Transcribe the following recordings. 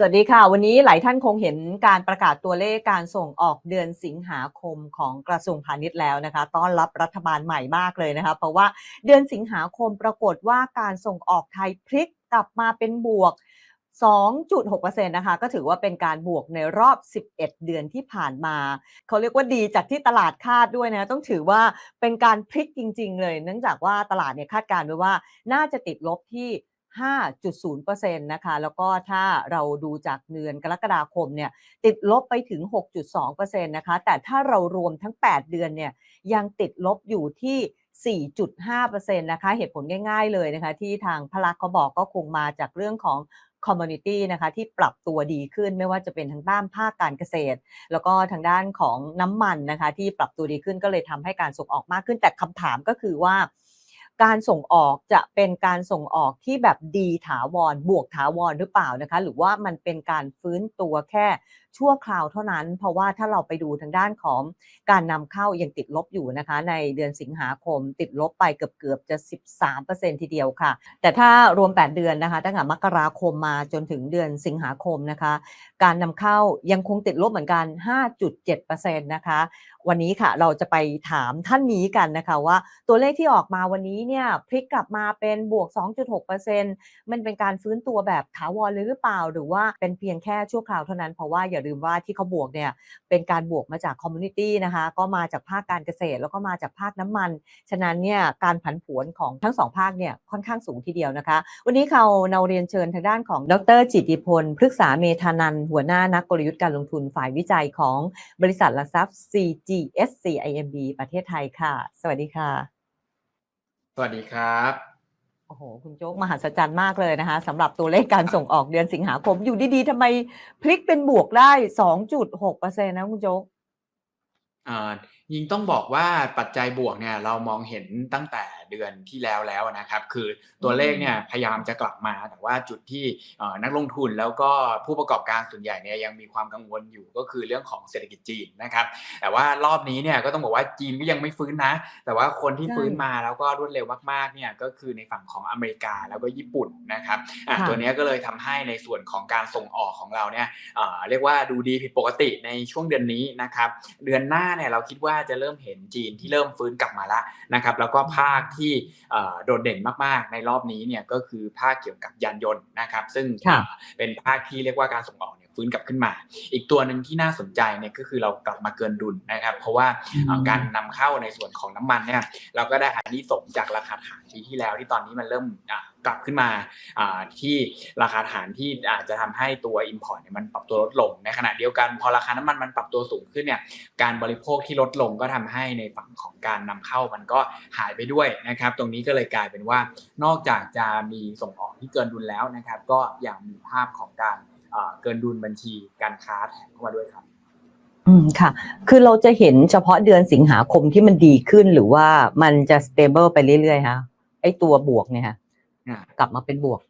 สวัสดีค่ะ วันนี้หลายท่านคงเห็นการประกาศตัวเลขการส่งออกเดือนสิงหาคมของกระทรวงพาณิชย์แล้วนะคะต้อนรับรัฐบาลใหม่มากเลยนะคะเพราะว่าเดือนสิงหาคมปรากฏว่าการส่งออกไทยพลิกกลับมาเป็นบวก 2.6%นะคะก็ถือว่าเป็นการบวกในรอบ 11 เดือนที่ผ่านมา เขาเรียกว่าดีจากที่ตลาดคาดด้วยนะต้องถือว่าเป็นการพลิกจริง ๆ เลย เนื่องจากว่าตลาดเนี่ยคาดการณ์ไว้ว่าน่าจะติดลบที่ 5.0%นะคะแล้วก็ถ้าเราดูจากเดือนกรกฎาคมเนี่ยติดลบไปถึง 6.2%นะคะแต่ถ้าเรารวมทั้ง 8 เดือนเนี่ยยังติดลบอยู่ที่ 4.5%นะคะเหตุผลง่าย ๆเลยนะคะที่ทางพลักเขาบอกก็คงมาจากเรื่องของคอมมูนิตี้นะคะที่ปรับตัวดีขึ้นไม่ว่าจะเป็นทางด้านภาคการเกษตร แล้วก็ทางด้านของน้ำมันนะคะที่ปรับตัวดีขึ้นก็เลยทำให้การส่งออกมากขึ้นแต่คำถามก็คือว่า การส่งออกจะเป็นการส่งออกที่แบบดีถาวรบวกถาวรหรือเปล่านะคะ หรือว่ามันเป็นการฟื้นตัวแค่ชั่วคราวเท่านั้น เพราะว่าถ้าเราไปดูทางด้านของการนำเข้ายังติดลบอยู่นะคะ ในเดือนสิงหาคมติดลบไปเกือบๆจะ 13%ทีเดียวค่ะ แต่ถ้ารวม 8 เดือนนะคะตั้งแต่มกราคมมาจนถึงเดือนสิงหาคมนะคะ การนำเข้ายังคงติดลบเหมือนกัน 5.7%นะคะวันนี้ค่ะเราจะไปถามท่านนี้กันนะคะว่าตัวเลขที่ออกมาวันนี้เนี่ยพลิกกลับมาเป็นบวก 2.6%มันเป็นการฟื้นตัวแบบถาวรเลยหรือเปล่า หรือว่าเป็นเพียงแค่ชั่วคราวเท่านั้นเพราะว่าอย่าลืมว่าที่เขาบวกเนี่ยเป็นการบวกมาจากคอมมูนิตี้นะคะก็มาจากภาคการเกษตร แล้วก็มาจากภาคน้ำมัน ฉะนั้นเนี่ยการผันผวนของทั้งสองภาคเนี่ยค่อนข้างสูงทีเดียวนะคะ วันนี้เขาเราเรียนเชิญทางด้านของดรจิติพลพฤกษาเมธานันหัวหน้านักกลยุทธ์การลงทุนฝ่ายวิจัยของบริษัทหลักทรัพย์ CGSC IMB ประเทศไทยค่ะ สวัสดีค่ะ สวัสดีครับ โอ้โห คุณโจ๊กมหัศจรรย์มากเลยนะคะสำหรับตัวเลขการส่งออกเดือนสิงหาคม อยู่ดีๆทำไมพลิกเป็นบวกได้สองจุดหกเปอร์เซ็นะคุณโจ๊กยิงต้องบอกว่าปัจจัยบวกเนี่ยเรามองเห็นตั้งแต่ เดือนที่แล้วแล้วนะครับ คือตัวเลขเนี่ยพยายามจะกลับมา แต่ว่าจุดที่เอ่อนักลงทุนแล้วก็ผู้ประกอบการส่วนใหญ่เนี่ยยังมีความกังวลอยู่ก็คือเรื่องของเศรษฐกิจจีนนะครับ แต่ว่ารอบนี้เนี่ยก็ต้องบอกว่าจีนก็ยังไม่ฟื้นนะ แต่ว่าคนที่ใช่ฟื้นมาแล้วก็รวดเร็วมากๆเนี่ยก็คือในฝั่งของอเมริกาแล้วก็ญี่ปุ่นนะครับอะค่ะตัวเนี้ยก็เลยทำให้ในส่วนของการส่งออกของเราเนี่ยเอ่อเรียกว่าดูดีผิดปกติในช่วงเดือนนี้นะครับ เดือนหน้าเนี่ยเราคิดว่าจะเริ่มเห็นจีนที่เริ่มฟื้นกลับมาแล้วนะครับ แล้วก็ภาคที่เอ่อโดดเด่นมากๆ ในรอบนี้เนี่ยก็คือภาคเกี่ยวกับยานยนต์นะครับ ซึ่งค่ะเอ่อเป็นภาคที่เรียกว่าการส่งออกเนี่ยฟื้นกลับขึ้นมา อีกตัวหนึ่งที่น่าสนใจเนี่ยก็คือเรากลับมาเกินดุลนะครับ เพราะว่าเอ่อการนำเข้าในส่วนของน้ำมันเนี่ยเราก็ได้อานิสงส์จากราคาฐานปีที่แล้วที่ตอนนี้มันเริ่มอะกลับขึ้นมาที่ราคาฐานที่อาจจะทำให้ตัว Import เนี่ยมันปรับตัวลดลงในขณะเดียวกันพอราคาน้ำมันมันปรับตัวสูงขึ้นเนี่ยการบริโภคที่ลดลงก็ทำให้ในฝั่งของการนำเข้ามันก็หายไปด้วยนะครับ ตรงนี้ก็เลยกลายเป็นว่านอกจากจะมีส่งออกที่เกินดุลแล้วนะครับ ก็ยังมีภาพของการเกินดุลบัญชีการค้าแถมเข้ามาด้วยครับอืมค่ะ คือเราจะเห็นเฉพาะเดือนสิงหาคมที่มันดีขึ้นหรือว่ามันจะ stable ไปเรื่อยๆฮะไอตัวบวกเนี่ยฮะอ่า กลับมาเป็นบวก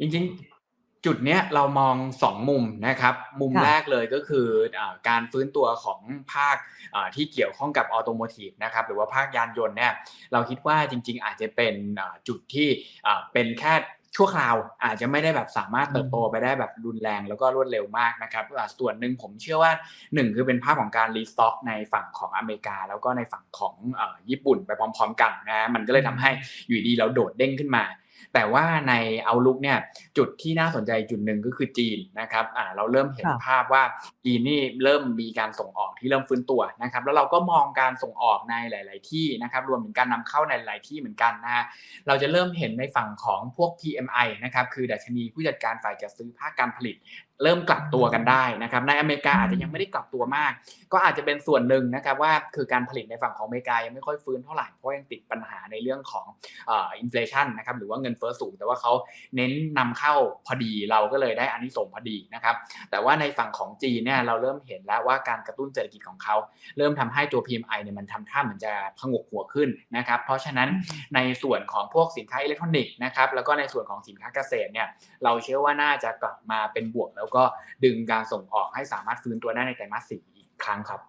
จริงๆ จุดเนี้ยเรามองสองมุมนะครับ มุมค่ะแรกเลยก็คืออาการฟื้นตัวของภาคอ่าที่เกี่ยวข้องกับออโตโมทีฟนะครับหรือว่าภาคยานยนต์เนี่ยเราคิดว่าจริง ๆ อาจจะเป็นอ่าจุดที่อ่าเป็นแค่ชั่วคราวอาจจะไม่ได้แบบสามารถเติบโตไปได้แบบรุนแรงแล้วก็รวดเร็วมากนะครับอ่าส่วนหนึ่งผมเชื่อว่าหนึ่งคือเป็นภาพของการรีสต็อกในฝั่งของอเมริกา แล้วก็ในฝั่งของอาญี่ปุ่นไปพร้อม ๆ กันนะมันก็เลยทำให้อยู่ดีเราโดดเด้งขึ้นมา แต่ว่าในเอาลุกเนี่ยจุดที่น่าสนใจจุดหนึ่งก็คือจีนนะครับอ่าเราเริ่มเห็นค่ะภาพว่าจีนนี่เริ่มมีการส่งออกที่เริ่มฟื้นตัวนะครับแล้วเราก็มองการส่งออกในหลาย ๆ ที่นะครับรวมถึงการนำเข้าในหลายที่เหมือนกันนะฮะเราจะเริ่มเห็นในฝั่งของพวก PMI นะครับคือดัชนีผู้จัดการฝ่ายจัดซื้อภาคการผลิต เริ่มกลับตัวกันได้นะครับในอเมริกาอาจจะยังไม่ได้กลับตัวมาก ก็อาจจะเป็นส่วนหนึ่งนะครับว่าคือการผลิตในฝั่งของอเมริกายังไม่ค่อยฟื้นเท่าไหร่เพราะยังติดปัญหาในเรื่องของเอ่ออินฟลชันนะครับหรือว่าเงินเฟ้อสูง แต่ว่าเขาเน้นนำเข้าพอดีเราก็เลยได้อานิสงส์พอดีนะครับแต่ว่าในฝั่งของจีนเนี่ยเราเริ่มเห็นแล้วว่าการกระตุ้นเศรษฐกิจของเขา เริ่มทำให้ตัว PMI เนี่ยมันทำท่าเหมือนจะพงกหัวขึ้นนะครับเพราะฉะนั้นในส่วนของพวกสินค้าอิเล็กทรอนิกส์นะครับแล้วก็ในส่วนของสินค้าเกษตรเนี่ยเราเชื่อว่าน่าจะกลับมาเป็นบวกแล้วก็ดึงการส่งออกให้สามารถฟื้นตัวได้ในไตรมาสสี่อีกครั้งครับ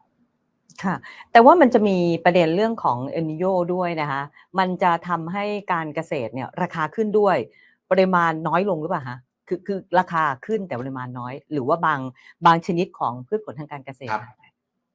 ค่ะ แต่ว่ามันจะมีประเด็นเรื่องของเอนิโยด้วยนะคะ มันจะทำให้การเกษตรเนี่ยราคาขึ้นด้วย ปริมาณน้อยลงหรือเปล่าคะคือคือราคาขึ้นแต่ปริมาณน้อย หรือว่าบางบางชนิดของพืชผลทางการเกษตครรับ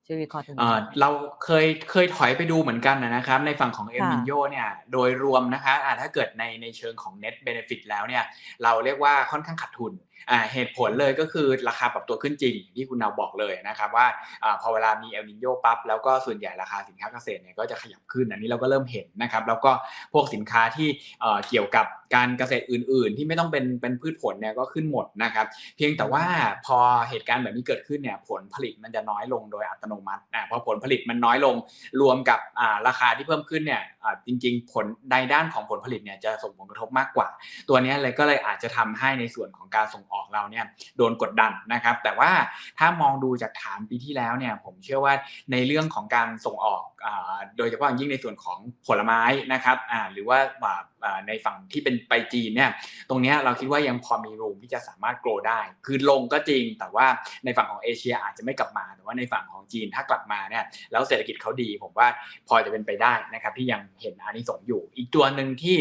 ช่วยวิเคราะห์ตรงเอ่นี้อเราเคยเคยถอยไปดูเหมือนกันนะนะครับ ในฝั่งของเอลค่ะนิโยเนี่ยโดยรวมนะคะอ่าถ้าเกิดในในเชิงของ net benefit แล้วเนี่ยเราเรียกว่าค่อนข้างขาดทุนอ่าเหตุผลเลยก็คือราคาปรับตัวขึ้นจริงอย่างที่คุณนาวบอกเลยนะครับว่าอาพอเวลามีเอลนิโยปั๊บแล้วก็ส่วนใหญ่ราคาสินค้าเกษตรเนี่ยก็จะขยับขึ้นอันนี้เราก็เริ่มเห็นนะครับแล้วก็พวกสินค้าที่เอ่อเกี่ยวกับ การเกษตรอื่น ๆ ที่ไม่ต้องเป็นเป็นพืชผลเนี่ยก็ขึ้นหมดนะครับ เพียงแต่ว่าพอเหตุการณ์แบบนี้เกิดขึ้นเนี่ยผลผลิตมันจะน้อยลงโดยอัตโนมัติอ่าพอผลผลิตมันน้อยลงรวมกับอ่าราคาที่เพิ่มขึ้นเนี่ยอ่าจริง ๆ ผลในด้านของผลผลิตเนี่ยจะส่งผลกระทบมากกว่า ตัวนี้เลยก็เลยอาจจะทำให้ในส่วนของการส่งออกเราเนี่ยโดนกดดันนะครับ แต่ว่าถ้ามองดูจากฐานปีที่แล้วเนี่ยผมเชื่อว่าในเรื่องของการส่งออกอ่าโดยเฉพาะอย่างยิ่งในส่วนของผลไม้นะครับอ่าหรือว่าอ่าในฝั่งที่เป็นไปจีนเนี่ยตรงนี้เราคิดว่ายังพอมีรูมที่จะสามารถโกรได้ คือลงก็จริง แต่ว่าในฝั่งของเอเชียอาจจะไม่กลับมา แต่ว่าในฝั่งของจีนถ้ากลับมาเนี่ยแล้วเศรษฐกิจเขาดี ผมว่าพอจะเป็นไปได้นะครับที่ยังเห็นอานิสงส์อยู่ อีกตัวหนึ่งที่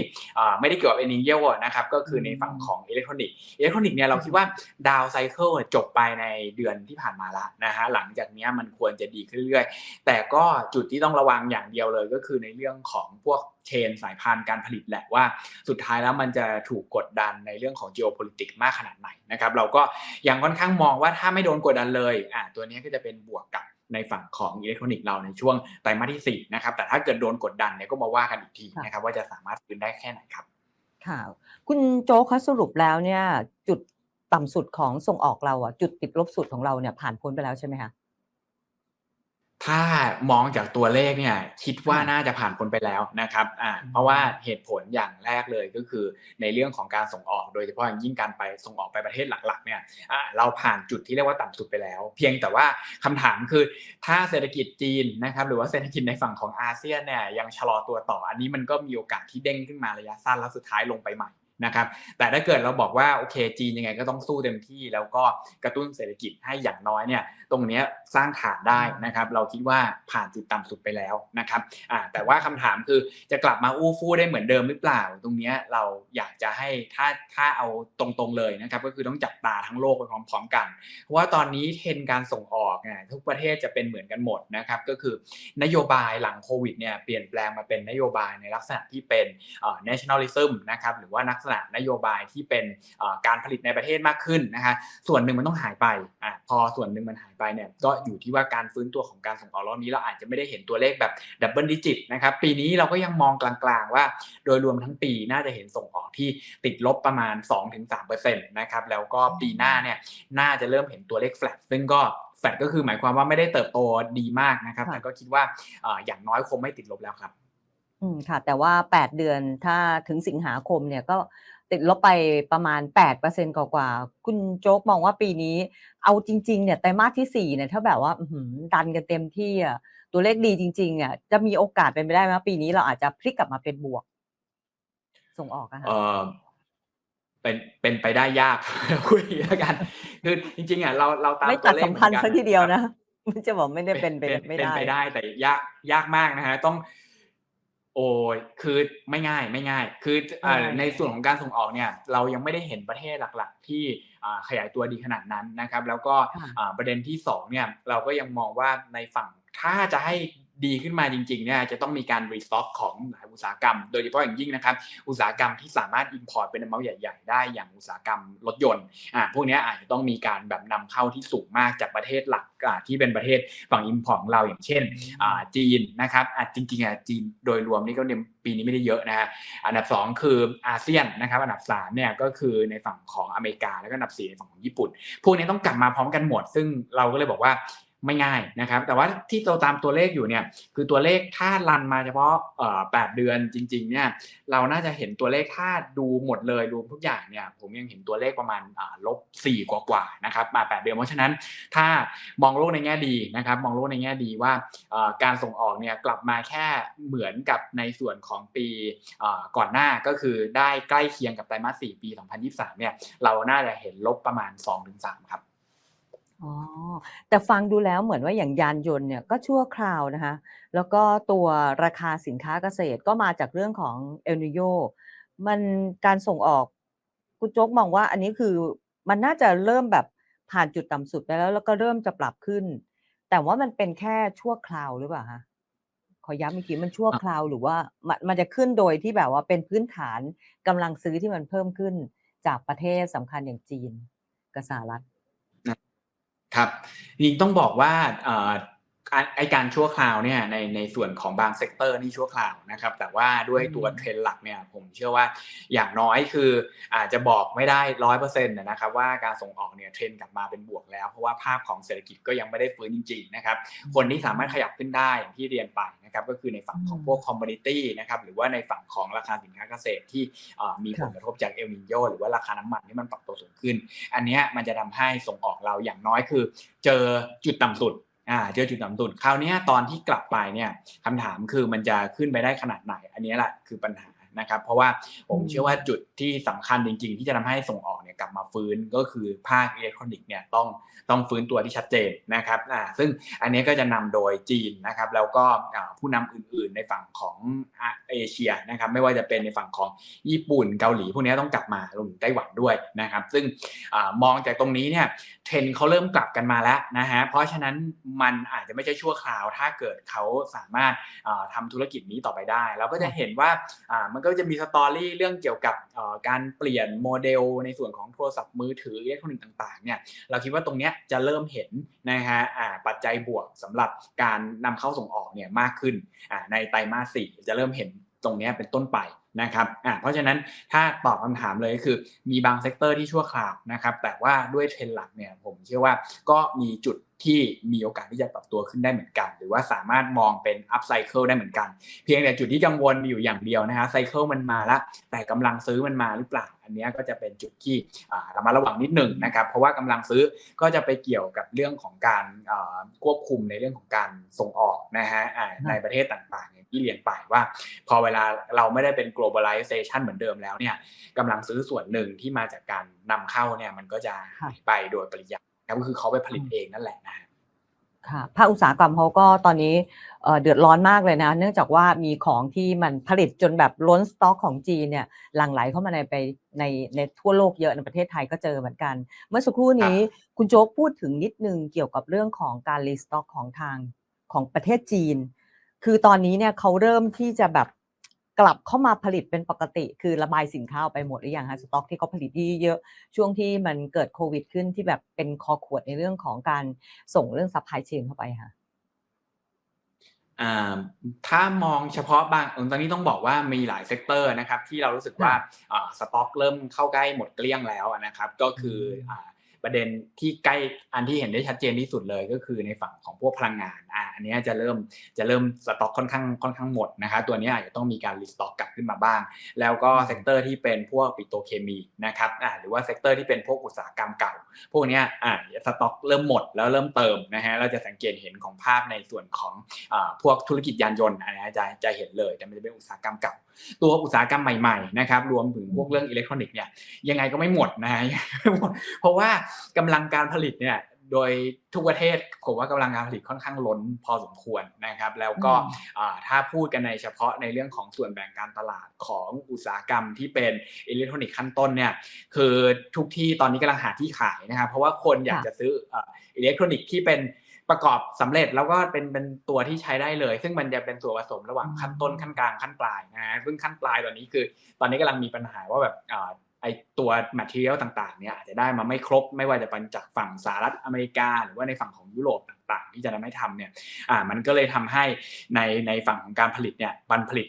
ไม่ได้เกี่ยวกับเอนิเยลนะครับก็คือในฝั่งของอิเล็กทรอนิกส์อิเล็กทรอนิกส์เนี่ยเราคิดว่าดาวไซเคิลจบไปในเดือนที่ผ่านมาละนะฮะหลังจากนี้มันควรจะดีขึ้นเรื่อยๆแต่ก็จุดที่ต้องระวังอย่างเดียวเลยก็คือในเรื่องของพวก เชนสายพานการผลิตแหละว่า สุดท้ายแล้วมันจะถูกกดดันในเรื่องของ geopolitics มากขนาดไหนนะครับเราก็ยังค่อนข้างมองว่าถ้าไม่โดนกดดันเลยอ่าตัวเนี้ยก็จะเป็นบวกกับในฝั่งของอิเล็กทรอนิกส์เราในช่วงไตรมาสที่4นะครับแต่ถ้าเกิดโดนกดดันเนี่ยก็มาว่ากันอีกทีนะครับว่าจะสามารถฟื้นได้แค่ไหนครับค่ะคุณโจ๊กคะสรุปแล้วเนี่ยจุดต่ำสุดของส่งออกเราอะจุดติดลบสุดของเราเนี่ยผ่านพ้นไปแล้วใช่ไหมคะ ถ้ามองจากตัวเลขเนี่ยคิดว่าค่ะน่าจะผ่านพ้นไปแล้วนะครับอ่าอืมเพราะว่าเหตุผลอย่างแรกเลยก็คือในเรื่องของการส่งออกโดยเฉพาะอย่างยิ่งการไปส่งออกไปประเทศหลักๆเนี่ยอ่าเราผ่านจุดที่เรียกว่าต่ำสุดไปแล้ว เพียงแต่ว่าคำถามคือถ้าเศรษฐกิจจีนนะครับหรือว่าเศรษฐกิจในฝั่งของอาเซียนเนี่ยยังชะลอตัวต่ออันนี้มันก็มีโอกาสที่เด้งขึ้นมาระยะสั้นแล้วสุดท้ายลงไปใหม่นะครับแต่ถ้าเกิดเราบอกว่าโอเคจีนยังไงก็ต้องสู้เต็มที่ แล้วก็กระตุ้นเศรษฐกิจให้อย่างน้อยเนี่ยตรงเนี้ย สร้างฐานได้นะครับ เราคิดว่าผ่านจุดต่ำสุดไปแล้วนะครับอ่าแต่ว่าคำถามคือจะกลับมาอู้ฟู่ได้เหมือนเดิมหรือเปล่า ตรงเนี้ยเราอยากจะให้ถ้าถ้าเอาตรงๆเลยนะครับ ก็คือต้องจับตาทั้งโลกไปพร้อมๆกัน เพราะว่าตอนนี้เทรนด์การส่งออกเนี่ยทุกประเทศจะเป็นเหมือนกันหมดนะครับ ก็คือนโยบายหลังโควิดเนี่ยเปลี่ยนแปลงมาเป็นนโยบายในลักษณะที่เป็นเอ่อ nationalism นะครับหรือว่าลักษณะนโยบายที่เป็นเอ่อการผลิตในประเทศมากขึ้นนะฮะส่วนหนึ่งมันต้องหายไปอะพอส่วนหนึ่งมันหายไปเนี่ยก็อยู่ที่ว่าการฟื้นตัวของการส่งออกรอบนี้เราอาจจะไม่ได้เห็นตัวเลขแบบดับเบิลดิจิตนะครับปีนี้เราก็ยังมองกลางๆว่า โดยรวมทั้งปีน่าจะเห็นส่งออกที่ติดลบประมาณ 2-3%นะครับแล้วก็ปีหน้าเนี่ยน่าจะเริ่มเห็นตัวเลขแฟลตซึ่งก็แฟลตก็คือหมายความว่าไม่ได้เติบโตดีมากนะครับค่ะแต่ก็คิดว่าอ่าอย่างน้อยคงไม่ติดลบแล้วครับอืมค่ะแต่ว่า 8 เดือนถ้าถึงสิงหาคมเนี่ยก็ ติดลบไปประมาณ 8%กว่ากว่าๆคุณโจ๊กมองว่าปีนี้ เอาจริงๆเนี่ยไตรมาสที่4เนี่ยถ้าแบบว่าอื้อหือดันกันเต็มที่อะตัวเลขดีจริงๆอะจะมีโอกาสเป็นไปได้ไหมว่าปีนี้เราอาจจะพลิกกลับมาเป็นบวก ส่งออกอะค่ะเออเป็นเป็นไปได้ยากคุยอย่างนี้แล้วกันคือจริงๆอะเราเราตามไม่ตัตัวดเลขสัมพันธ์หซะอกัทีเดียวครับนะมันจะบอกไม่ได้เป็นไปเป็นไม่เป็นได้ไปได้แต่ยากยากมากนะฮะต้อง โอ้ยคือไม่ง่ายไม่ง่าย คืออ่าใช่ในส่วนของการส่งออกเนี่ยเรายังไม่ได้เห็นประเทศหลักๆ ที่อ่าขยายตัวดีขนาดนั้นนะครับ แล้วก็ค่ะอ่าประเด็นที่สองเนี่ยเราก็ยังมองว่าในฝั่งถ้าจะให้ ดีขึ้นมาจริงๆเนี่ยจะต้องมีการรีสต็อกของหลายอุตสาหกรรม โดยเฉพาะอย่างยิ่งนะครับ อุตสาหกรรมที่สามารถอินพอร์ตเป็นอเมาใหญ่ ๆ ได้อย่างอุตสาหกรรมรถยนต์อ่าพวกนี้อาจจะต้องมีการแบบนำเข้าที่สูงมากจากประเทศหลักอ่าที่เป็นประเทศฝั่งอินพอร์ตของเราอย่างเช่นอ่าจีนนะครับอะจริงๆอะจีนโดยรวมนี่ก็เนี่ยปีนี้ไม่ได้เยอะนะฮะอันดับ 2 คืออาเซียนนะครับ อันดับ3เนี่ยก็คือในฝั่งของอเมริกาแล้วก็อันดับ4ในฝั่งของญี่ปุ่น พวกนี้ต้องกลับมาพร้อมกันหมด ซึ่งเราก็เลยบอกว่า ไม่ง่ายนะครับ แต่ว่าที่เราตามตัวเลขอยู่เนี่ยคือตัวเลขถ้ารันมาเฉพาะเอ่อ8เดือนจริงๆเนี่ยเราน่าจะเห็นตัวเลขถ้าดูหมดเลยรวมทุกอย่างเนี่ยผมยังเห็นตัวเลขประมาณอ่าลบ4กว่าๆนะครับมา8เดือนเพราะฉะนั้นถ้ามองโลกในแง่ดีนะครับ มองโลกในแง่ดีว่าการส่งออกเนี่ยกลับมาแค่เหมือนกับในส่วนของปีก่อนหน้าก็คือได้ใกล้เคียงกับไตรมาส4ปี 2023เนี่ยเราน่าจะเห็นลบประมาณ 2-3 ครับ อ๋อ แต่ฟังดูแล้วเหมือนว่าอย่างยานยนต์เนี่ยก็ชั่วคราวนะคะ แล้วก็ตัวราคาสินค้าเกษตรก็มาจากเรื่องของเอลนิโยมันการส่งออกคุณโจ๊กมองว่าอันนี้คือมันน่าจะเริ่มแบบผ่านจุดต่ำสุดไปแล้ว แล้วก็เริ่มจะปรับขึ้น แต่ว่ามันเป็นแค่ชั่วคราวหรือเปล่าคะขอย้ำอีกทีมันชั่วอะคราวหรือว่ามันมันจะขึ้นโดยที่แบบว่าเป็นพื้นฐานกำลังซื้อที่มันเพิ่มขึ้นจากประเทศสำคัญอย่างจีนกับสหรัฐ ครับจริงต้องบอกว่า ไอการชั่วคราวเนี่ยในในส่วนของบางเซกเตอร์นี่ชั่วคราวนะครับ แต่ว่าด้วยตัวอืมเทรนด์หลักเนี่ยผมเชื่อว่าอย่างน้อยคืออาจจะบอกไม่ได้ร้อยเปอร์เซ็นต์นะครับว่าการส่งออกเนี่ยเทรนด์กลับมาเป็นบวกแล้ว เพราะว่าภาพของเศรษฐกิจก็ยังไม่ได้ฟื้นจริงๆนะครับคนที่สามารถขยับขึ้นได้อย่างที่เรียนไปนะครับก็คือในฝั่งของพวกคอมมูนิตี้นะครับหรือว่าในฝั่งของราคาสินค้าเกษตรที่เอ่อมีผลกระทบจากเอลนิโยหรือว่าราคาน้ำมันที่มันปรับตัวสูงขึ้น อันเนี้ยมันจะทำให้ส่งออกเราอย่างน้อยคือ เจอจุดต่ำสุด อ่าเจอจุดต่ำตุนคราวนี้ตอนที่กลับไปเนี่ยคำถามคือมันจะขึ้นไปได้ขนาดไหน อันนี้แหละคือปัญหา นะครับเพราะว่าผมเชื่อว่าจุดที่สำคัญจริง ๆ ที่จะทำให้ส่งออกเนี่ยกลับมาฟื้นก็คือภาคอิเล็กทรอนิกส์เนี่ยต้องต้องฟื้นตัวที่ชัดเจนนะครับอ่าซึ่งอันนี้ก็จะนำโดยจีนนะครับแล้วก็ผู้นำอื่น ๆ ในฝั่งของเอเชียนะครับไม่ว่าจะเป็นในฝั่งของญี่ปุ่นเกาหลีพวกนี้ต้องกลับมารวมถึงไต้หวันด้วยนะครับซึ่งอมองจากตรงนี้เนี่ยเทรนเขาเริ่มกลับกันมาแล้วนะฮะเพราะฉะนั้นมันอาจจะไม่ใช่ชั่วคราว ถ้าเกิดเขาสามารถอ่าทำธุรกิจนี้ต่อไปได้ เราก็จะเห็นว่าอ่ามันก็จะมีสตอรี่เรื่องเกี่ยวกับการเปลี่ยนโมเดลในส่วนของโทรศัพท์มือถืออิเล็กทรอนิกส์ต่างๆเนี่ยเราคิดว่าตรงเนี้ยจะเริ่มเห็นนะฮะอ่าปัจจัยบวกสำหรับการนำเข้าส่งออกเนี่ยมากขึ้นในไตรมาสสี่จะเริ่มเห็นตรงนี้เป็นต้นไป นะครับอ่าเพราะฉะนั้นถ้าตอบคำถามเลยก็คือมีบางเซกเตอร์ที่ชั่วคราวนะครับแต่ว่าด้วยเทรนหลักเนี่ยผมเชื่อว่าก็มีจุดที่มีโอกาสที่จะปรับตัวขึ้นได้เหมือนกัน หรือว่าสามารถมองเป็นอัพไซเคิลได้เหมือนกัน เพียงแต่จุดที่กังวลอยู่อย่างเดียวนะฮะไซเคิลมันมาแล้ว แต่กำลังซื้อมันมาหรือเปล่า อันนี้ก็จะเป็นจุดที่อ่าระมัดระวังนิดหนึ่งนะครับ เพราะว่ากำลังซื้อก็จะไปเกี่ยวกับเรื่องของการควบคุมในเรื่องของการส่งออกนะฮะในประเทศต่างๆ ที่เรียนไปว่า พอเวลาเราไม่ได้เป็น globalization เหมือนเดิมแล้วเนี่ยกำลังซื้อส่วนหนึ่งที่มาจากการนำเข้าเนี่ยมันก็จะหายไปโดยปริยายครับก็คือเขาไปผลิตเองนั่นแหละนะค่ะภาคอุตสาหกรรมเขาก็ตอนนี้เอ่อเดือดร้อนมากเลยนะ เนื่องจากว่ามีของที่มันผลิตจนแบบล้นสต็อกของจีนเนี่ยหลั่งไหลเข้ามาในไปในในทั่วโลกเยอะในประเทศไทยก็เจอเหมือนกัน เมื่อสักครู่นี้คุณโจ๊กพูดถึงนิดนึงเกี่ยวกับเรื่องของการรีสต็อกของทางของประเทศจีน คือตอนนี้เนี่ยเขาเริ่มที่จะแบบกลับเข้ามาผลิตเป็นปกติ คือระบายสินค้าออกไปหมดหรือยังคะสต็อกที่เขาผลิตที่เยอะช่วงที่มันเกิดโควิดขึ้นที่แบบเป็นคอขวดในเรื่องของการส่งเรื่องซัพพลายเชนเข้าไปค่ะอ่าถ้ามองเฉพาะบางเออตอนนี้ต้องบอกว่ามีหลายเซกเตอร์นะครับที่เรารู้สึกว่าอ่าสต็อกเริ่มเข้าใกล้หมดเกลี้ยงแล้วนะครับ ก็คืออ่า ประเด็นที่ใกล้อันที่เห็นได้ชัดเจนที่สุดเลยก็คือในฝั่งของพวกพลังงานอ่าอันเนี้ยจะเริ่มจะเริ่มสต็อกค่อนข้างค่อนข้างหมดนะครับตัวเนี้ยอาจจะต้องมีการรีสต็อกกลับขึ้นมาบ้าง แล้วก็เซกเตอร์ที่เป็นพวกปิโตรเคมีนะครับอ่าหรือว่าเซกเตอร์ที่เป็นพวกอุตสาหกรรมเก่า พวกเนี้ยอ่าสต็อกเริ่มหมดแล้วเริ่มเติมนะฮะเราจะสังเกตเห็นของภาพในส่วนของอ่าพวกธุรกิจยานยนต์อันนี้จะจะเห็นเลย แต่มันจะเป็นอุตสาหกรรมเก่า ตัวอุตสาหกรรมใหม่ๆนะครับรวมถึงพวกเรื่องอิเล็กทรอนิกส์เนี่ยยังไงก็ไม่หมดนะฮะเพราะว่ากำลังการผลิตเนี่ยโดยทุกประเทศผมว่ากำลังการผลิตค่อนข้างล้นพอสมควรนะครับ แล้วก็อืมอ่าถ้าพูดกันในเฉพาะในเรื่องของส่วนแบ่งการตลาดของอุตสาหกรรมที่เป็นอิเล็กทรอนิกส์ขั้นต้นเนี่ยคือทุกที่ตอนนี้กำลังหาที่ขายนะครับ เพราะว่าคนอยากจะซื้อเอ่ออิเล็กทรอนิกส์ที่เป็นประกอบสำเร็จแล้วก็เป็นเป็นตัวที่ใช้ได้เลย ซึ่งมันจะเป็นตัวผสมระหว่างขั้นต้นขั้นกลางขั้นปลายนะฮะซึ่งขั้นปลายตอนนี้คือ ตอนนี้กำลังมีปัญหาว่าแบบอ่า ไอตัว material ต่างๆเนี่ยอาจจะได้มาไม่ครบไม่ว่าจะเป็นจากฝั่งสหรัฐอเมริกา หรือว่าในฝั่งของยุโรปต่างๆ ที่จะไม่ทำเนี่ยอ่ามันก็เลยทำให้ในในฝั่งของการผลิตเนี่ยบันผลิต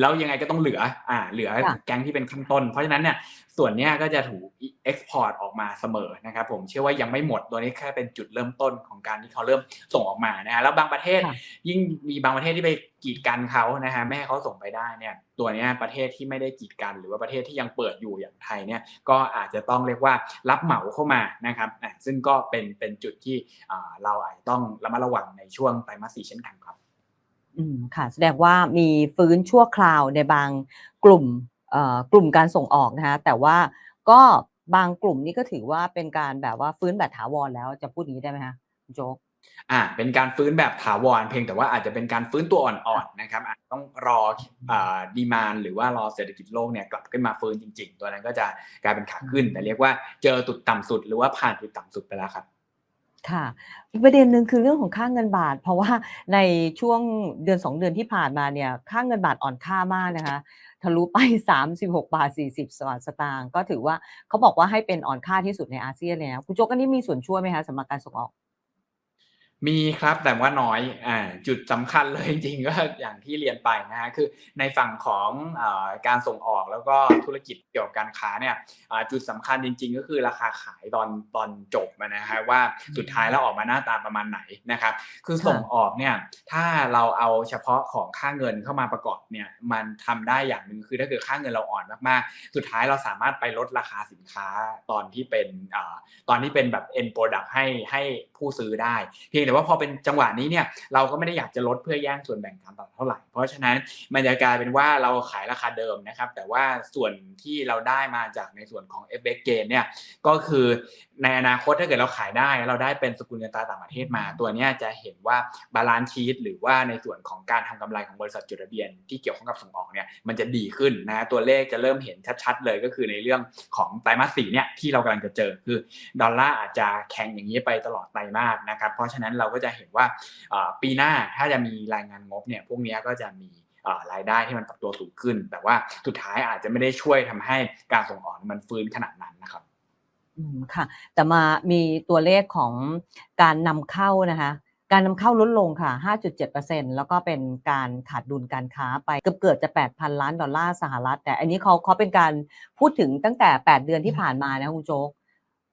แล้วยังไงก็ต้องเหลือ อ่า เหลือค่ะแก๊งที่เป็นขั้นต้น เพราะฉะนั้นเนี่ย ส่วนเนี้ยก็จะถูกเอ็กซ์พอร์ตออกมาเสมอนะครับ ผมเชื่อว่ายังไม่หมด ตัวนี้แค่เป็นจุดเริ่มต้นของการที่เขาเริ่มส่งออกมานะฮะ แล้วบางประเทศค่ะยิ่งมีบางประเทศที่ไปกีดกันเขานะฮะ ไม่ให้เขาส่งไปได้เนี่ย ตัวเนี้ยประเทศที่ไม่ได้กีดกัน หรือว่าประเทศที่ยังเปิดอยู่อย่างไทยเนี่ย ก็อาจจะต้องเรียกว่ารับเหมาเข้ามานะครับอะซึ่งก็เป็นเป็นจุดที่อ่าเราอาจจะต้องระมัดระวังในช่วงไตรมาสสี่เช่นกันครับ อืมค่ะ แสดงว่ามีฟื้นชั่วคราวในบางกลุ่มเอ่อกลุ่มการส่งออกนะคะแต่ว่าก็บางกลุ่มนี่ก็ถือว่าเป็นการแบบว่าฟื้นแบบถาวรแล้วจะพูดอย่างนี้ได้ไหมคะโจ๊กอ่าเป็นการฟื้นแบบถาวรเพียงแต่ว่าอาจจะเป็นการฟื้นตัวอ่อนๆนะครับอาจต้องรออ่าดีมานหรือว่ารอเศรษฐกิจโลกเนี่ยกลับขึ้นมาฟื้นจริง ๆ ตัวนั้นก็จะกลายเป็นขาขึ้น แต่เรียกว่าเจอจุดต่ำสุด หรือว่าผ่านจุดต่ำสุดไปแล้วครับ ค่ะ ประเด็นหนึ่งคือเรื่องของค่าเงินบาท เพราะว่าในช่วงเดือน 2 เดือนที่ผ่านมาเนี่ยค่าเงินบาทอ่อนค่ามากนะคะ ทะลุไป 36 บาท 40สสตางค์ก็ถือว่าเขาบอกว่าให้เป็นอ่อนค่าที่สุดในอาเซียนเลยนะคุณโจ๊กอันนี้มีส่วนช่วยไหมคะสำหรับการส่งออก มีครับแต่ว่าน้อยอ่าจุดสำคัญเลยจริงๆก็อย่างที่เรียนไปนะฮะคือในฝั่งของอาการส่งออกแล้วก็ธุรกิจเกี่ยวกับการค้าเนี่ยอ่าจุดสำคัญจริง ๆ ก็คือราคาขายตอนตอนจบอะนะฮะว่าสุดท้ายแล้วออกมาหน้าตาประมาณไหนนะครับคือค่ะส่งออกเนี่ยถ้าเราเอาเฉพาะของค่าเงินเข้ามาประกอบเนี่ยมันทำได้อย่างหนึ่งคือถ้าเกิดค่าเงินเราอ่อนมากๆ สุดท้ายเราสามารถไปลดราคาสินค้าตอนที่เป็นอ่าตอนที่เป็นแบบ end product ให้ให้ผู้ซื้อได้เพียงแต่ว่าพอเป็นจังหวะนี้เนี่ยเราก็ไม่ได้อยากจะลดเพื่อแย่งส่วนแบ่งการตลาดเท่าไหร่ เพราะฉะนั้นมันจะกลายเป็นว่าเราขายราคาเดิมนะครับ แต่ว่าส่วนที่เราได้มาจากในส่วนของ FX gain เนี่ยก็คือในอนาคตถ้าเกิดเราขายได้ เราได้เป็นสกุลเงินตราต่างประเทศมา ตัวนี้จะเห็นว่าบาลานซ์ชีตหรือว่าในส่วนของการทำกำไรของบริษัทจดทะเบียน ที่เกี่ยวข้องกับส่งออกเนี่ยมันจะดีขึ้นนะตัวเลขจะเริ่มเห็นชัดๆเลยก็คือในเรื่องของไตรมาสสี่เนี่ยที่เรากำลังจะเจอคือดอลลาร์อาจจะแข็งอย่างนี้ไปตลอดไตรมาสนะครับเพราะฉะนั้นเราก็จะเห็นว่าปีหน้าถ้าจะมีรายงานงบเนี่ยพวกนี้ก็จะมีรายได้ที่มันปรับตัวสูงขึ้น แต่ว่าสุดท้ายอาจจะไม่ได้ช่วยทำให้การส่งออกมันฟื้นขนาดนั้นนะครับอืมค่ะ แต่มามีตัวเลขของการนำเข้านะคะ การนำเข้าลดลงค่ะ 5.7%แล้วก็เป็นการขาดดุลการค้าไปเกือบเกือบจะ 8,000 ล้านดอลลาร์สหรัฐ แต่อันนี้เขาเขาเป็นการพูดถึงตั้งแต่ 8 เดือนที่ผ่านมานะคุณโจ๊ก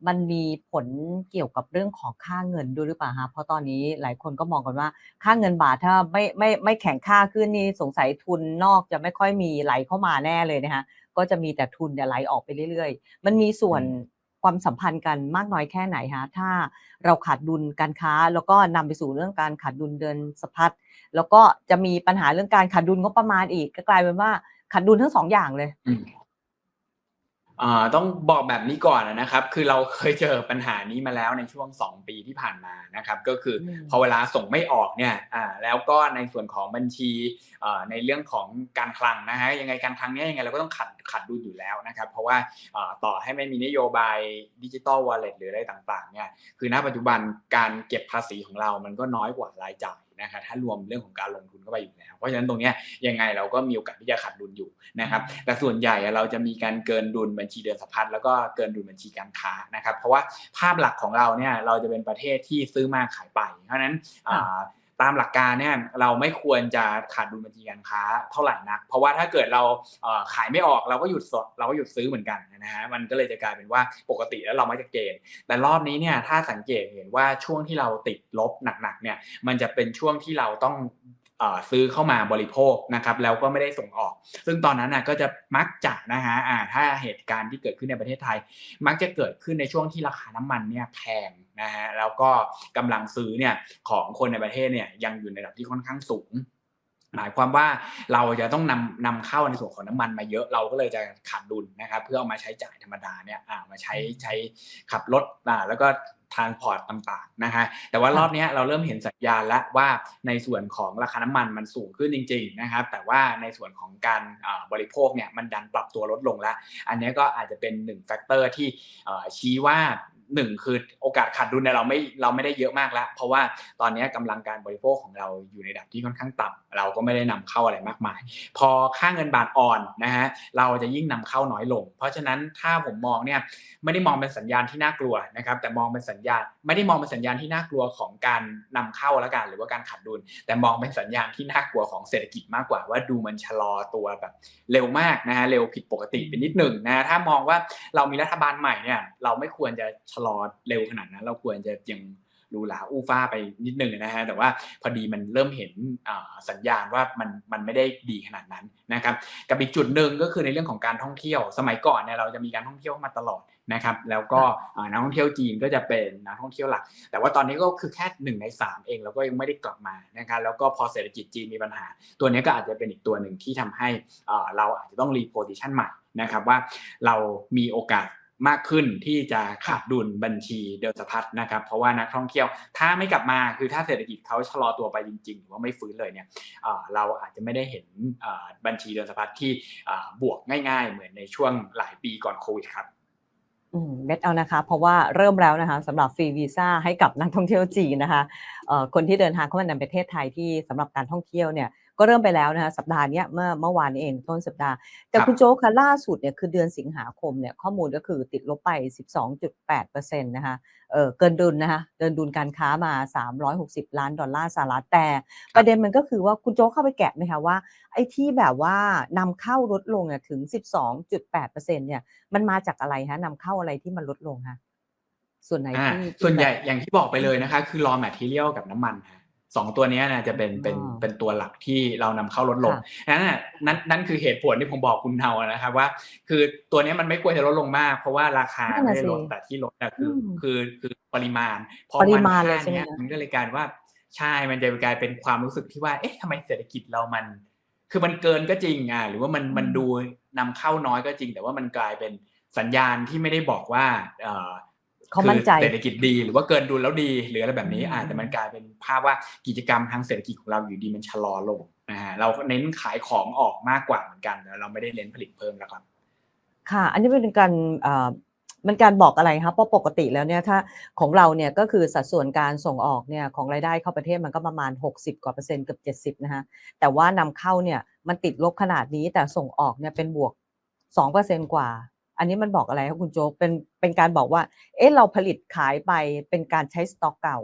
มันมีผลเกี่ยวกับเรื่องของค่าเงินด้วยหรือเปล่าคะเพราะตอนนี้หลายคนก็มองกันว่าค่าเงินบาทถ้าไม่ไม่ไม่แข็งค่าขึ้นนี่สงสัยทุนนอกจะไม่ค่อยมีไหลเข้ามาแน่เลยนะคะก็จะมีแต่ทุนเนี่ยไหลออกไปเรื่อยๆ มันมีส่วนความสัมพันธ์กันมากน้อยแค่ไหนคะถ้าเราขาดดุลการค้า แล้วก็นำไปสู่เรื่องการขาดดุลเดินสะพัดแล้วก็จะมีปัญหาเรื่องการขาดดุลงบประมาณอีกก็กลายเป็นว่าขาดดุลทั้งสองอย่างเลย ต้องบอกแบบนี้ก่อนนะครับ คือเราเคยเจอปัญหานี้มาแล้วในช่วง 2 ปีที่ผ่านมานะครับ ก็คืออมพอเวลาส่งไม่ออกเนี่ยอ่าแล้วก็ในส่วนของบัญชีอ่าในเรื่องของการคลังนะฮะยังไงการคลังเนี่ยยังไงเราก็ต้องขัดขัดดุลอยู่แล้วนะครับ เพราะว่าอ่าต่อให้ไม่มีนโยบายดิจิ t a ลวอลเล็ตหรืออะไรต่างๆเนี่ยคือณปัจจุบันการเก็บภาษีของเรามันก็น้อยกว่ารายจ่าย นะครับถ้ารวมเรื่องของการลงทุนเข้าไปอยู่แล้วเพราะฉะนั้นตรงเนี้ยยังไงเราก็มีโอกาสที่จะขาดดุลอยู่นะครับ แต่ส่วนใหญ่อะเราจะมีการเกินดุลบัญชีเดินสะพัดแล้วก็เกินดุลบัญชีการค้านะครับ เพราะว่าภาพหลักของเราเนี่ยเราจะเป็นประเทศที่ซื้อมาขายไป เพราะฉะนั้นอ่า ตามหลักการเนี่ยเราไม่ควรจะขาดดุลบัญชีการค้าเท่าไหร่นัก เพราะว่าถ้าเกิดเราขายไม่ออกเราก็หยุดสดเราก็หยุดซื้อเหมือนกันนะฮะมันก็เลยจะกลายเป็นว่าปกติแล้วเราไม่จะเกณฑ์แต่รอบนี้เนี่ยถ้าสังเกตเห็นว่าช่วงที่เราติดลบหนักๆเนี่ยมันจะเป็นช่วงที่เราต้อง ซื้อเข้ามาบริโภคนะครับแล้วก็ไม่ได้ส่งออก ซึ่งตอนนั้นนะก็จะมักจะนะฮะถ้าเหตุการณ์ที่เกิดขึ้นในประเทศไทย มักจะเกิดขึ้นในช่วงที่ราคาน้ำมันเนี่ยแพงนะฮะแล้วก็กำลังซื้อเนี่ยของคนในประเทศเนี่ยยังอยู่ในระดับที่ค่อนข้างสูง หมายความว่าเราจะต้องนำนำเข้าในส่วนของน้ำมันมาเยอะเราก็เลยจะขาดดุลนะครับ เพื่อเอามาใช้จ่ายธรรมดาเนี่ยอ่ามาใช้ใช้ขับรถอ่าแล้วก็ทานพอร์ตต่างๆนะฮะแต่ว่ารอบเนี้ยเราเริ่มเห็นสัญญาณแล้วว่าในส่วนของราคาน้ำมันมันสูงขึ้นจริงๆนะครับแต่ว่าในส่วนของการอ่าบริโภคเนี่ยมันดันปรับตัวลดลงแล้ว อันเนี้ยก็อาจจะเป็นหนึ่งแฟกเตอร์ที่เอ่อชี้ว่า หนึ่งคือโอกาสขาดดุลเนี่ยเราไม่เราไม่ได้เยอะมากแล้ว เพราะว่าตอนนี้ยกำลังการบริโภคของเราอยู่ในระดับที่ค่อนข้างต่ำเราก็ไม่ได้นำเข้าอะไรมากมาย พอค่าเงินบาทอ่อนนะฮะเราจะยิ่งนำเข้าน้อยลง เพราะฉะนั้นถ้าผมมองเนี่ยไม่ได้มองเป็นสัญญาณที่น่ากลัวนะครับแต่มองเป็นสัญญาณไม่ได้มองเป็นสัญญาณที่น่ากลัวของการนำเข้าแล้วกันหรือว่าการขาดดุล แต่มองเป็นสัญญาณที่น่ากลัวของเศรษฐกิจมากกว่าว่าดูมันชะลอตัวแบบเร็วมากนะฮะเร็วผิดปกติไปนิดหนึ่งนะถ้ามองว่าเรามีรัฐบาลใหม่เนี่ยเราไม่ควรจะชะลอเร็วขนาดนั้น เราควรจะยังรูหราอู้ฟ้าไปนิดหนึ่งนะฮะแต่ว่าพอดีมันเริ่มเห็นสัญญาณว่ามันมันไม่ได้ดีขนาดนั้นนะครับกับอีกจุดหนึ่งก็คือในเรื่องของการท่องเที่ยว สมัยก่อนเนี่ยเราจะมีการท่องเที่ยวมาตลอดนะครับแล้วก็นักท่องเที่ยวจีนก็จะเป็นนักท่องเที่ยวหลัก แต่ว่าตอนนี้ก็คือแค่หนึ่งในสามเองแล้วก็ยังไม่ได้กลับมานะครับแล้วก็พอเศรษฐกิจจีนมีปัญหา ตัวนี้ก็อาจจะเป็นอีกตัวหนึ่งที่ทำให้เราอาจจะต้องรีโพซิชันใหม่นะครับว่าเรามีโอกาส มากขึ้นที่จะขาดดุลบัญชีเดินสะพัดนะครับ เพราะว่านักท่องเที่ยวถ้าไม่กลับมาคือถ้าเศรษฐกิจเขาชะลอตัวไปจริงๆ หรือว่าไม่ฟื้นเลยเนี่ยเอ่อเราอาจจะไม่ได้เห็นเอ่อบัญชีเดินสะพัดที่เอ่อบวกง่าย ๆ เหมือนในช่วงหลายปีก่อนโควิดครับอืมเม็ดเอานะคะ เพราะว่าเริ่มแล้วนะคะสำหรับฟรีวีซ่าให้กับนักท่องเที่ยวจีนนะคะเอ่อคนที่เดินทางเข้ามาในประเทศไทยที่สำหรับการท่องเที่ยวเนี่ย ก็เริ่มไปแล้วนะคะสัปดาห์เนี้ยเมื่อเมื่อวานนี้เองต้นสัปดาห์ แต่ครับคุณโจ๊กคะล่าสุดเนี่ยคือเดือนสิงหาคมเนี่ยข้อมูลก็คือติดลบไป 12.8%นะคะเออเกินดุลนะคะเกินดุลการค้ามา 360 ล้านดอลลาร์สหรัฐแต่ประเด็นมันก็คือว่าคุณโจ๊กเข้าไปแกะไหมคะว่าไอ้ที่แบบว่านำเข้าลดลงเนี่ยถึง 12.8%เนี่ยมันมาจากอะไรฮะนำเข้าอะไรที่มันลดลงฮะส่วนไหนอ่าที่ส่วนใหญ่ที่แบบอย่างที่บอกไปเลยนะคะ คือ raw material กับน้ำมันฮะ สองตัวเนี้ยนะจะเป็นเป็นอ๋อเป็นตัวหลักที่เรานำเข้าลดลงค่ะนั่นน่ะนั่นนั่นคือเหตุผลที่ผมบอกคุณเทานะครับว่า คือตัวเนี้ยมันไม่ควรจะลดลงมาก เพราะว่าราคานั่นไม่น่ะได้ลดสิแต่ที่ลดอะคืออมคือคือปริมาณ พอปริมันมาณเลยค่าใช่ไหมเนี้ยคะมันก็เลยกลายเป็นว่าใช่มันจะกลายเป็นความรู้สึกที่ว่า เอ๊ะทำไมเศรษฐกิจเรามัน คือมันเกินก็จริงอะหรือว่ามันอืมมันดูนำเข้าน้อยก็จริง แต่ว่ามันกลายเป็นสัญญาณที่ไม่ได้บอกว่า เอ่อเขามั่นใจคือเศรษฐกิจดีหรือว่าเกินดุลแล้วดีหรืออะไรแบบนี้อืมอาจจะแต่มันกลายเป็นภาพว่ากิจกรรมทางเศรษฐกิจของเราอยู่ดีมันชะลอลงนะฮะเราเน้นขายของออกมากกว่าเหมือนกันแต่เราไม่ได้เน้นผลิตเพิ่มแล้วครับค่ะ อันนี้เป็นการเอ่อมันการบอกอะไรคะเพราะปกติแล้วเนี่ยถ้าของเราเนี่ยก็คือสัดส่วนการส่งออกเนี่ยของรายได้เข้าประเทศมันก็ประมาณ 60 กว่าเปอร์เซ็นต์เกือบ70นะคะแต่ว่านำเข้าเนี่ยมันติดลบขนาดนี้แต่ส่งออกเนี่ยเป็นบวก2เปอร์เซ็นต์กว่า อันนี้มันบอกอะไรคะคุณโจ๊กเป็นเป็นการบอกว่า เอ๊ะเราผลิตขายไปเป็นการใช้สต็อกเก่า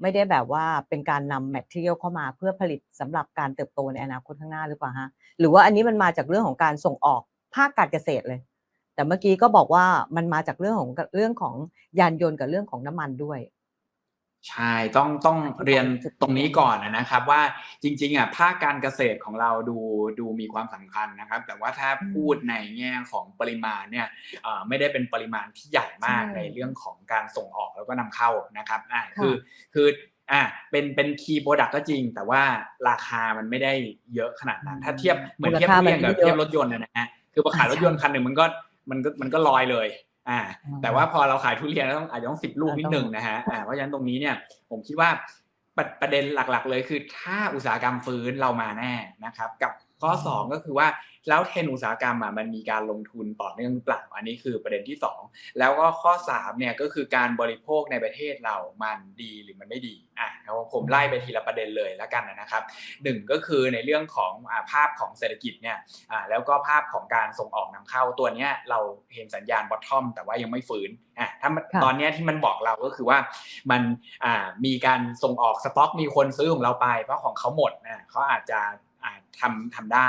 ไม่ได้แบบว่าเป็นการนำแมทเทียลเข้ามาเพื่อผลิตสำหรับการเติบโตในอนาคตข้างหน้าหรือเปล่าฮะหรือว่าอันนี้มันมาจากเรื่องของการส่งออกภาคการเกษตรเลย แต่เมื่อกี้ก็บอกว่ามันมาจากเรื่องของเรื่องของยานยนต์กับเรื่องของน้ำมันด้วย ใช่ต้องต้องที่เรียนบอกจุดตรงนี้ก่อนนะครับ ว่าจริงๆอะภาคการเกษตรของเราดูดูมีความสำคัญนะครับ แต่ว่าถ้าอืมพูดในแง่ของปริมาณเนี่ยเอ่อไม่ได้เป็นปริมาณที่ใหญ่มากใช่ในเรื่องของการส่งออกแล้วก็นำเข้านะครับอ่าค่ะคือคืออ่าเป็นเป็นคีย์โปรดักก็จริง แต่ว่าราคามันไม่ได้เยอะขนาดนั้น ถ้าเทียบเหมือนเทียบมูลค่าทุเรียนมันกับไม่เยอะเทียบรถยนต์นะฮะคือพอขายรถยนต์คันหนึ่งมันก็มันก็มันก็ลอยเลย อ่าอืมแต่ว่าพอเราขายทุเรียนเราต้องอาจจะต้องสิบลูกอ่านิดต้องนึงนะฮะอ่าเพราะฉะนั้นตรงนี้เนี่ยผมคิดว่าประประเด็นหลักๆ เลยคือถ้าอุตสาหกรรมฟื้นเรามาแน่นะครับ กับข้อสองก็คือว่า แล้วเทรนด์อุตสาหกรรมอะมันมีการลงทุนต่อเนื่องหรือเปล่าอันนี้คือประเด็นที่สองแล้วก็ข้อสามเนี่ยก็คือการบริโภคในประเทศเรามันดีหรือมันไม่ดีอะแล้วผมไล่ไปทีละประเด็นเลยแล้วกันนะครับหนึ่งก็คือในเรื่องของอ่าภาพของเศรษฐกิจเนี่ยอ่าแล้วก็ภาพของการส่งออกนำเข้าตัวเนี้ยเราเห็นสัญญาณบอททอมแต่ว่ายังไม่ฟื้นอะถ้ามันค่ะตอนเนี้ยที่มันบอกเราก็คือว่ามันอ่ามีการส่งออกสต็อกมีคนซื้อของเราไปเพราะของเขาหมดอะเขาอาจจะอ่า ทำทำได้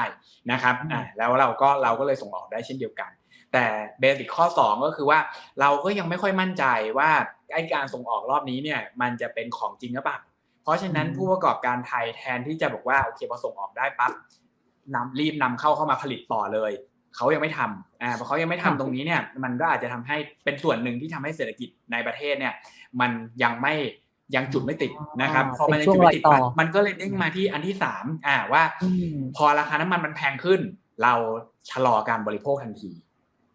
นะครับอ่าแล้วเราก็เราก็เลยส่งออกได้เช่นเดียวกัน แต่เบสิกข้อ 2 ก็คือว่าเราก็ยังไม่ค่อยมั่นใจว่าไอ้การส่งออกรอบนี้เนี่ยมันจะเป็นของจริงหรือเปล่าเพราะฉะนั้นอืมผู้ประกอบการไทยแทนที่จะบอกว่าโอเคพอส่งออกได้ปั๊บนำรีบนำเข้าเข้ามาผลิตต่อเลยเขายังไม่ทำอ่าพอเขายังไม่ทำตรงนี้เนี่ยมันก็อาจจะทำให้เป็นส่วนหนึ่งที่ทำให้เศรษฐกิจในประเทศเนี่ยมันยังไม่ ยังจุดไม่ติดนะครับอ๋อพอมันเป็นยังช่วจุงดไม่ติดรอยต่อมันมันก็เลยเด้งมาที่อันที่สามอ่าว่าอืมพอราคาน้ำมันมันแพงขึ้น เราชะลอการบริโภคทันที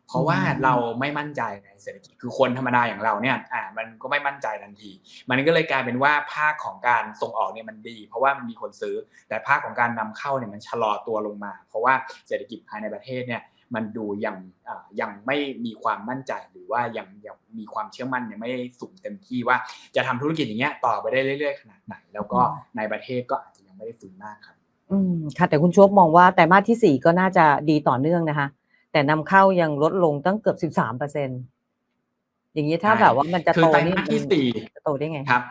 เพราะว่าอืมเราไม่มั่นใจในเศรษฐกิจคือคนธรรมดาอย่างเราเนี่ย อ่า มันก็ไม่มั่นใจทันที มันก็เลยกลายเป็นว่าภาคของการส่งออกเนี่ยมันดี เพราะว่ามันมีคนซื้อ แต่ภาคของการนำเข้าเนี่ยมันชะลอตัวลงมา เพราะว่าเศรษฐกิจภายในประเทศเนี่ย มันดูยังอ่ายังไม่มีความมั่นใจหรือว่ายังยังมีความเชื่อมั่นยังไม่ได้สูงเต็มที่ว่าจะทำธุรกิจอย่างเงี้ยต่อไปได้เรื่อยๆขนาดไหน แล้วก็ในประเทศก็อาจจะยังไม่ได้ฟื้นมากครับอืมค่ะแต่คุณโชคมองว่าไตรมาสที่สี่ก็น่าจะดีต่อเนื่องนะคะ แต่นำเข้ายังลดลงตั้งเกือบสิบสามเปอร์เซ็นอย่างนี้ถ้าใช่แบบว่ามันจะคือโตไตรนี่มาสที่มันสี่จะโตได้ไงครับ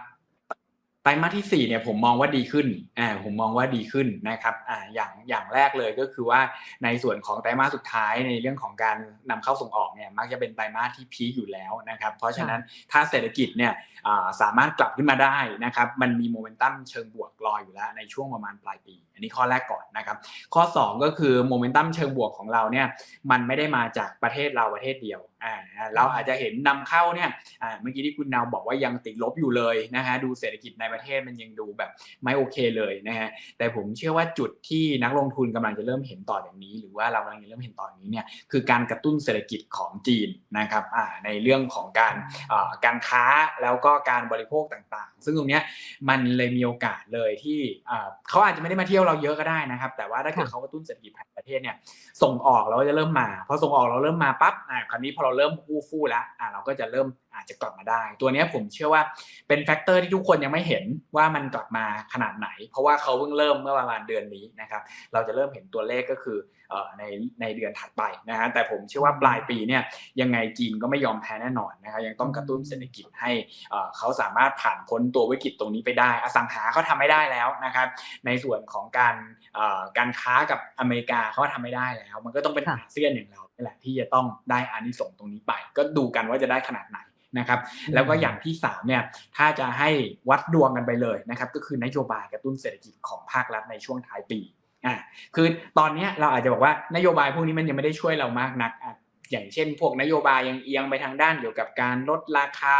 ไตรมาสที่สี่เนี่ยผมมองว่าดีขึ้นอ่าผมมองว่าดีขึ้นนะครับอ่าอย่างอย่างแรกเลยก็คือว่าในส่วนของไตรมาสสุดท้ายในเรื่องของการนำเข้าส่งออกเนี่ยมักจะเป็นไตรมาสที่พีคอยู่แล้วนะครับ เพราะฉะนั้นถ้าเศรษฐกิจเนี่ยอ่าสามารถกลับขึ้นมาได้นะครับ มันมีโมเมนตัมเชิงบวกรออยู่แล้วในช่วงประมาณปลายปี อันนี้ข้อแรกก่อนนะครับ ข้อ 2 ก็คือโมเมนตัมเชิงบวกของเราเนี่ยมันไม่ได้มาจากประเทศเราประเทศเดียวอ่าเราอาจจะเห็นนำเข้าเนี่ยอ่าเมื่อกี้ที่คุณนาวบอกว่ายังติดลบอยู่เลยนะฮะดูเศรษฐกิจในประเทศมันยังดูแบบไม่โอเคเลยนะฮะแต่ผมเชื่อว่าจุดที่นักลงทุนกำลังจะเริ่มเห็นต่อจากนี้ หรือว่าเรากำลังจะเริ่มเห็นต่อจากนี้เนี่ยคือการกระตุ้นเศรษฐกิจของจีนนะครับอ่าในเรื่องของการอ่าการค้าแล้วก็การบริโภคต่างๆ ซึ่งตรงเนี้ยมันเลยมีโอกาสเลยที่อ่าเขาอาจจะไม่ได้มาเที่ยวเราเยอะก็ได้นะครับ แต่ว่าถ้าเกิดค่ะเขากระตุ้นเศรษฐกิจภายในประเทศเนี่ยส่งออกเราก็จะเริ่มมาพอส่งออกเราเริ่มมาปั๊บอ่าคราวนี้พอเราเริ่มอู้ฟู่แล้วอ่าเราก็จะเริ่ม อาจจะกลับมาได้ ตัวเนี้ยผมเชื่อว่าเป็นแฟกเตอร์ที่ทุกคนยังไม่เห็นว่ามันกลับมาขนาดไหน เพราะว่าเขาเพิ่งเริ่มเมื่อประมาณเดือนนี้นะครับเราจะเริ่มเห็นตัวเลขก็คือเอ่อในในเดือนถัดไปนะฮะแต่ผมเชื่อว่าปลายปีเนี่ยยังไงจีนก็ไม่ยอมแพ้แน่นอนนะครับยังต้องกระตุ้นเศรษฐกิจให้เอ่อเขาสามารถผ่านพ้นตัววิกฤตตรงนี้ไปได้ อสังหาเขาทำไม่ได้แล้วนะครับในส่วนของการเอ่อการค้ากับอเมริกาเขาทำไม่ได้แล้ว มันก็ต้องเป็นค่ะอาเซียนอย่างเรานี่แหละที่จะต้องได้อานิสงส์ตรงนี้ไป ก็ดูกันว่าจะได้ขนาดไหนนะครับแล้วก็อย่างที่สามเนี่ยถ้าจะให้วัดดวงกันไปเลยนะครับก็คือนโยบายกระตุ้นเศรษฐกิจของภาครัฐในช่วงท้ายปีอ่าคือตอนเนี้ยเราอาจจะบอกว่านโยบายพวกนี้มันยังไม่ได้ช่วยเรามากนักอะอย่างเช่น พวกนโยบายยังเอียงไปทางด้านเกี่ยวกับการลดราคา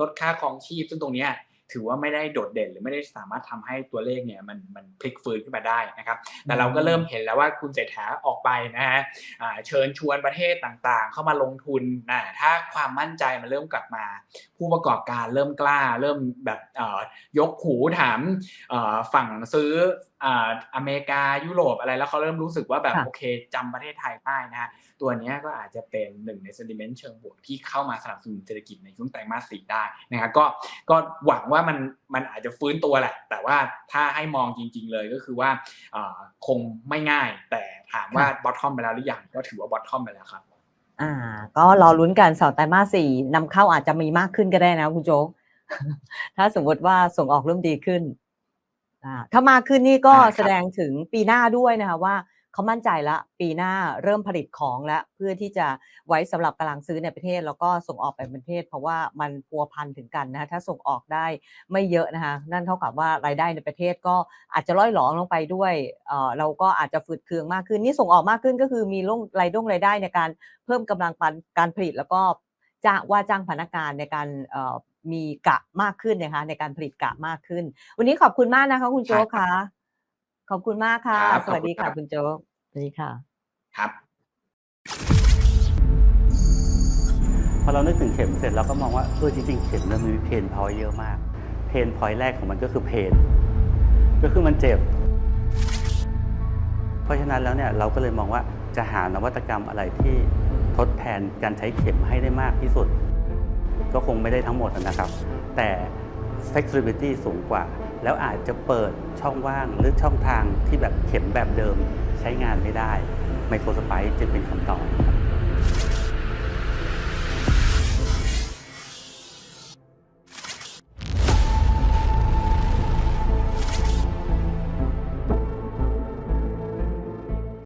ลดค่าครองชีพซึ่งตรงเนี้ย ถือว่าไม่ได้โดดเด่นหรือไม่ได้สามารถทำให้ตัวเลขเนี่ยมันมันพลิกฟื้นขึ้นมาได้นะครับ แต่เราก็เริ่มเห็นแล้วว่าคุณเศรษฐาออกไปนะฮะอ่าเชิญชวนประเทศต่างๆ เข้ามาลงทุนนะถ้าความมั่นใจมันเริ่มกลับมา ผู้ประกอบการเริ่มกล้า เริ่มแบบเอ่อยกหูถามเอ่อฝั่งซื้อ อ่าอเมริกายุโรปอะไรแล้วเขาเริ่มรู้สึกว่าแบบค่ะโอเคจำประเทศไทยได้นะฮะตัวเนี้ยก็อาจจะเป็นหนึ่งใน sentiment เชิงบวกที่เข้ามาสนับสนุนเศรษฐกิจในช่วงไตรมาสสี่ได้นะครับก็ก็หวังว่ามันมันอาจจะฟื้นตัวแหละ แต่ว่าถ้าให้มองจริง ๆ เลยก็คือว่าเอ่อคงไม่ง่าย แต่ถามว่า bottom ไปแล้วหรือยังก็ถือว่า bottom ไปแล้วครับอ่า ก็รอลุ้นกันเสาร์ไตรมาสสี่นำเข้าอาจจะมีมากขึ้นก็ได้นะคุณโจ๊กถ้าสมมติว่าส่งออกเริ่มดีขึ้นอ่า ถ้ามากขึ้นนี่ก็อ่าครับแสดงถึงปีหน้าด้วยนะคะว่าเขามั่นใจละปีหน้าเริ่มผลิตของแล้วเพื่อที่จะไว้สำหรับกำลังซื้อในประเทศ แล้วก็ส่งออกไปประเทศ เพราะว่ามันพัวพันถึงกันนะคะถ้าส่งออกได้ไม่เยอะนะคะนั่นเท่ากับว่ารายได้ในประเทศก็อาจจะล่อยหลอลงไปด้วยเอ่อเราก็อาจจะฝืดเคืองมากขึ้นนี่ส่งออกมากขึ้นก็คือมีลงรายด้งรายได้ในการเพิ่มกำลังการการผลิตแล้วก็จ้างว่าจ้างพนักงานในการเอ่อ มีกะมากขึ้นนะคะ ในการผลิตกะมากขึ้น วันนี้ขอบคุณมากนะคะ คุณโจ๊กค่ะ ขอบคุณมากค่ะครับสวัสดีขอบคุณครัค่ะบคุณโจ๊กสวัสดีค่ะ ครับพอเรานึกถึงเข็มเสร็จเราก็มองว่าเออจริงๆ เข็มเนี่ยมันมีเพนพอยเยอะมาก เพนพอยแรกของมันก็คือเพนก็คือมันเจ็บ เพราะฉะนั้นแล้วเนี่ยเราก็เลยมองว่าจะหานวัตกรรมอะไรที่ทดแทนการใช้เข็มให้ได้มากที่สุด ก็คงไม่ได้ทั้งหมดนะครับ แต่ flexibility สูงกว่า แล้วอาจจะเปิดช่องว่างหรือช่องทางที่แบบเข็มแบบเดิมใช้งานไม่ได้ไมโครสไปซ์จึงเป็นคำตอบ